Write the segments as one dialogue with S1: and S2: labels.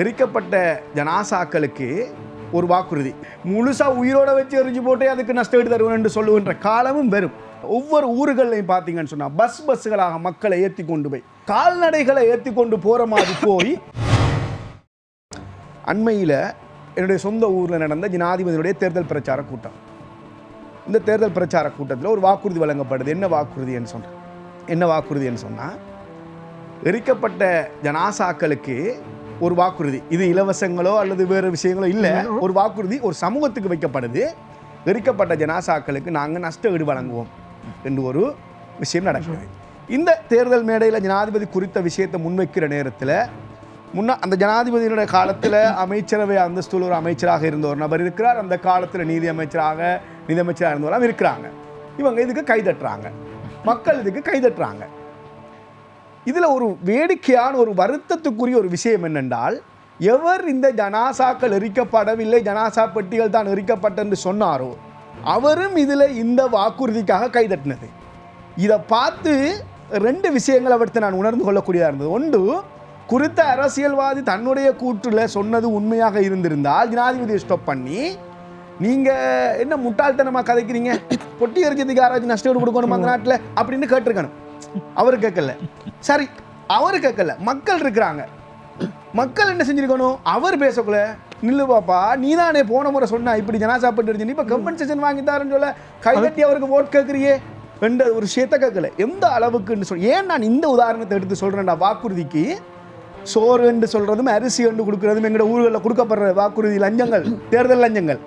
S1: எரிக்கப்பட்ட ஜனாசாக்களுக்கு ஒரு வாக்குறுதி. முழுசா உயிரோட வச்சு எரிஞ்சு போட்டே அதுக்கு நஷ்டம் தருவேன் என்று சொல்லுகின்ற காலமும் வரும். ஒவ்வொரு ஊர்களையும் பார்த்தீங்கன்னு சொன்னால் பஸ் பஸ்ஸுகளாக மக்களை ஏற்றி கொண்டு போய் கால்நடைகளை ஏற்றி கொண்டு போகிற மாதிரி போய் அண்மையில் என்னுடைய சொந்த ஊரில் நடந்த ஜனாதிபதியுடைய தேர்தல் பிரச்சார கூட்டம். இந்த தேர்தல் பிரச்சார கூட்டத்தில் ஒரு வாக்குறுதி வழங்கப்படுது. என்ன வாக்குறுதின்னு சொன்னேன் என்ன வாக்குறுதின்னு சொன்னால் எரிக்கப்பட்ட ஜனாசாக்களுக்கு ஒரு வாக்குறுதி. இது இலவசங்களோ அல்லது வேறு விஷயங்களோ இல்லை. ஒரு வாக்குறுதி ஒரு சமூகத்துக்கு வைக்கப்படுது. எரிக்கப்பட்ட ஜனாசாக்களுக்கு நாங்கள் நஷ்ட ஈடு வழங்குவோம். என்று ஒரு விஷயம் நடக்குது. இந்த தேர்தல் மேடையில் ஜனாதிபதி குறித்த விஷயத்தை முன்வைக்கிற நேரத்தில் முன்ன அந்த ஜனாதிபதியினுடைய காலத்தில் அமைச்சரவை அந்தஸ்துள்ள ஒரு அமைச்சராக இருந்த ஒரு நபர் இருக்கிறார். அந்த காலத்தில் நீதி அமைச்சராக நிதி அமைச்சராக இருந்தவரெல்லாம் இருக்கிறாங்க. இவங்க இதுக்கு கைதட்டுறாங்க மக்கள் இதுக்கு கைதட்டுறாங்க இதில் ஒரு வேடிக்கையான ஒரு வருத்தத்துக்குரிய ஒரு விஷயம் என்னென்றால் எவர் இந்த ஜனாசாக்கள் எரிக்கப்படவில்லை ஜனாசா பெட்டிகள் தான் எரிக்கப்பட்டென்று சொன்னாரோ அவரும் இதில் இந்த வாக்குறுதிக்காக கைதட்டினது. இதை பார்த்து ரெண்டு விஷயங்களை அவர்த்து நான் உணர்ந்து கொள்ளக்கூடியதாக இருந்தது. ஒன்று குறித்த அரசியல்வாதி தன்னுடைய கூற்றுல சொன்னது உண்மையாக இருந்திருந்தால் ஜனாதிபதியை ஸ்டாப் பண்ணி நீங்கள் என்ன முட்டாள்தனமாக கதைக்கிறீங்க? பொட்டி எரிஞ்சதுக்கு யாராச்சும் நஷ்டம் கொடுக்கணும் அந்த நாட்டில்? அப்படின்னு கேட்டிருக்கணும். அவர் கேட்கல. சரி அவர் கேட்கல. மக்கள் இருக்கிறாங்க. மக்கள் என்ன செஞ்சிருக்கணும்? அவர் பேசக்குள்ள நில்லு பாப்பா நீ தானே போன முறை சொன்ன இப்படி ஜனாசா பட்டு இப்போ கம்பன்சேஷன் வாங்கி தரேன்னு சொல்ல கைதட்டி அவருக்கு ஓட் கேட்குறியே? என்ற ஒரு விஷயத்த கேட்கல. எந்த அளவுக்குன்னு சொல் ஏன் நான் இந்த உதாரணத்தை எடுத்து சொல்றேன்டா வாக்குறுதிக்கு சோறு என்று சொல்றதும் அரிசி என்று கொடுக்கறதும் எங்களோட ஊர்களில் கொடுக்கப்படுற வாக்குறுதி லஞ்சங்கள் தேர்தல் லஞ்சங்கள்.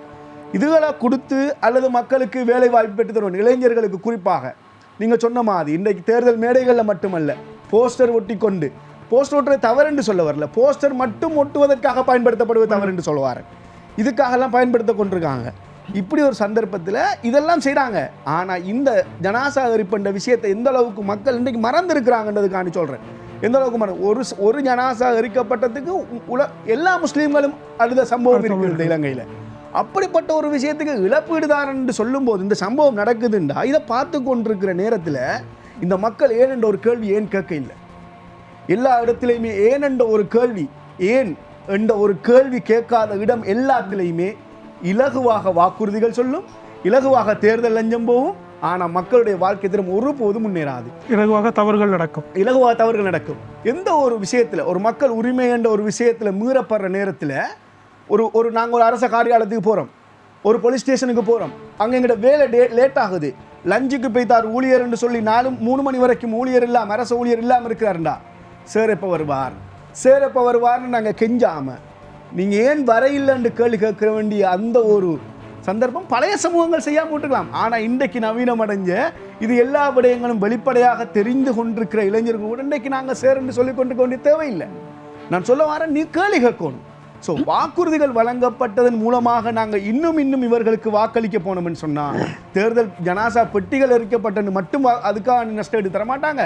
S1: இதுகளை கொடுத்து அல்லது மக்களுக்கு வேலை வாய்ப்பு பெற்று தருவோம். இளைஞர்களுக்கு குறிப்பாக. நீங்கள் சொன்ன மாதிரி இன்றைக்கு தேர்தல் மேடைகளில் மட்டுமல்ல போஸ்டர் ஒட்டி கொண்டு போஸ்டர் ஒட்டுறது தவறு என்று சொல்ல வரல. போஸ்டர் மட்டும் ஒட்டுவதற்காக பயன்படுத்தப்படுவது தவறு என்று சொல்லுவார். இதுக்காகலாம் பயன்படுத்த கொண்டிருக்காங்க. இப்படி ஒரு சந்தர்ப்பத்தில் இதெல்லாம் செய்கிறாங்க ஆனால் இந்த ஜனாசா விஷயத்தை எந்த அளவுக்கு மக்கள் இன்றைக்கு மறந்துருக்கிறாங்கன்றதுக்காண்டி சொல்கிறேன் எந்த அளவுக்கு மறந்து ஒரு ஒரு ஜனாசா எரிக்கப்பட்டதுக்கு உல எல்லா முஸ்லீம்களும் அழுத சம்பவம் இருக்குது இலங்கையில். அப்படிப்பட்ட ஒரு விஷயத்துக்கு இழப்பீடுதாரன் என்று சொல்லும்போது இந்த சம்பவம் நடக்குதுண்டா? இதை பார்த்து கொண்டிருக்கிற நேரத்தில் இந்த மக்கள் ஏன் என்ற ஒரு கேள்வி ஏன் கேட்க இல்லை? எல்லா இடத்துலையுமே ஏன் என்ற ஒரு கேள்வி ஏன் என்ற ஒரு கேள்வி கேட்காத இடம் எல்லாத்துலேயுமே இலகுவாக வாக்குறுதிகள் சொல்லும் இலகுவாக தேர்தல் லஞ்சம் போகும் ஆனால் மக்களுடைய வாழ்க்கை திறம் ஒருபோதும் முன்னேறாது.
S2: இலகுவாக தவறுகள் நடக்கும்.
S1: இலகுவா தவறுகள் நடக்கும். எந்த ஒரு விஷயத்தில் ஒரு மக்கள் உரிமை என்ற ஒரு விஷயத்தில் மீறப்படுற நேரத்தில் ஒரு ஒரு நாங்கள் ஒரு அரச காரியாலயத்துக்கு போகிறோம் ஒரு போலீஸ் ஸ்டேஷனுக்கு போகிறோம் அங்கே எங்கள்கிட்ட வேலை டே லேட் ஆகுது. லஞ்சுக்கு போய்த்தார் ஊழியர்னு சொல்லி நாலு மூணு மணி வரைக்கும் ஊழியர் இல்லாமல் அரசு ஊழியர் இல்லாமல் இருக்கிறாருண்டா சார் எப்போ வருவார்? சார் எப்போ வருவார்னு நாங்கள் கெஞ்சாமல் நீங்கள் ஏன் வரையில்லைன்னு கேள்வி கேட்க வேண்டிய அந்த ஒரு சந்தர்ப்பம் பழைய சமூகங்கள் செய்யாமல் விட்டுக்கலாம். ஆனால் இன்றைக்கு நவீனம் அடைஞ்ச இது எல்லா விடயங்களும் வெளிப்படையாக தெரிந்து கொண்டிருக்கிற இளைஞர்கள் கூட இன்றைக்கு நாங்கள் சேருன்னு சொல்லி கொண்டு வேண்டிய தேவையில்லை. நான் சொல்ல வரேன் நீ கேள்வி கேட்கணும். ஸோ வாக்குறுதிகள் வழங்கப்பட்டதன் மூலமாக நாங்கள் இன்னும் இன்னும் இவர்களுக்கு வாக்களிக்க போனோம்னு சொன்னால் தேர்தல் ஜனாசா பெட்டிகள் எரிக்கப்பட்டது மட்டும் அதுக்காக நஷ்டம் எடுத்து தரமாட்டாங்க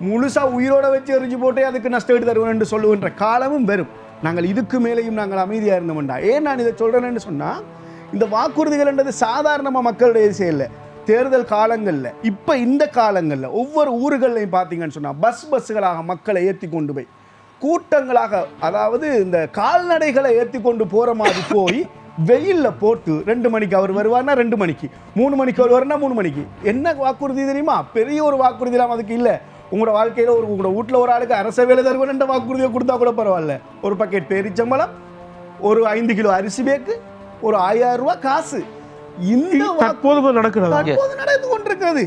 S1: முழுசாக முழுசா உயிரோட வச்சு எரிஞ்சு போட்டே அதுக்கு நஷ்டம் எடுத்து தருவோம் என்று சொல்லுகின்ற காலமும் வரும். நாங்கள் இதுக்கு மேலேயும் நாங்கள் அமைதியாக இருந்தோம்டா. ஏன் நான் இதை சொல்கிறேன்னு சொன்னால் இந்த வாக்குறுதிகள் என்றது சாதாரணமாக மக்களுடைய செயலில் தேர்தல் காலங்களில் இப்போ இந்த காலங்களில் ஒவ்வொரு ஊர்களையும் பார்த்தீங்கன்னு சொன்னால் பஸ் பஸ்ஸுகளாக மக்களை ஏற்றி கொண்டு போய் கூட்டங்களாக அதாவது இந்த கால்நடைகளை ஏற்றி கொண்டு போகிற மாதிரி போய் வெயிலில் போட்டு ரெண்டு மணிக்கு அவர் வருவார்னா ரெண்டு மணிக்கு மூணு மணிக்கு வருவார்னா மூணு மணிக்கு. என்ன வாக்குறுதி தெரியுமா? பெரிய ஒரு வாக்குறுதிலாம் அதுக்கு இல்லை. உங்களோட வாழ்க்கையில் ஒரு உங்களோட வீட்டில் ஒரு ஆளுக்கு அரச வேலை தருவேன் வாக்குறுதியை கொடுத்தா கூட பரவாயில்ல. ஒரு பக்கெட் பேரிச்சம்பளம் ஒரு ஐந்து கிலோ அரிசி பேக்கு ஒரு ஆயிரம் ரூபாய் காசு. இந்த
S2: தற்போது நடக்கிறது.
S1: நடந்து கொண்டிருக்கிறது.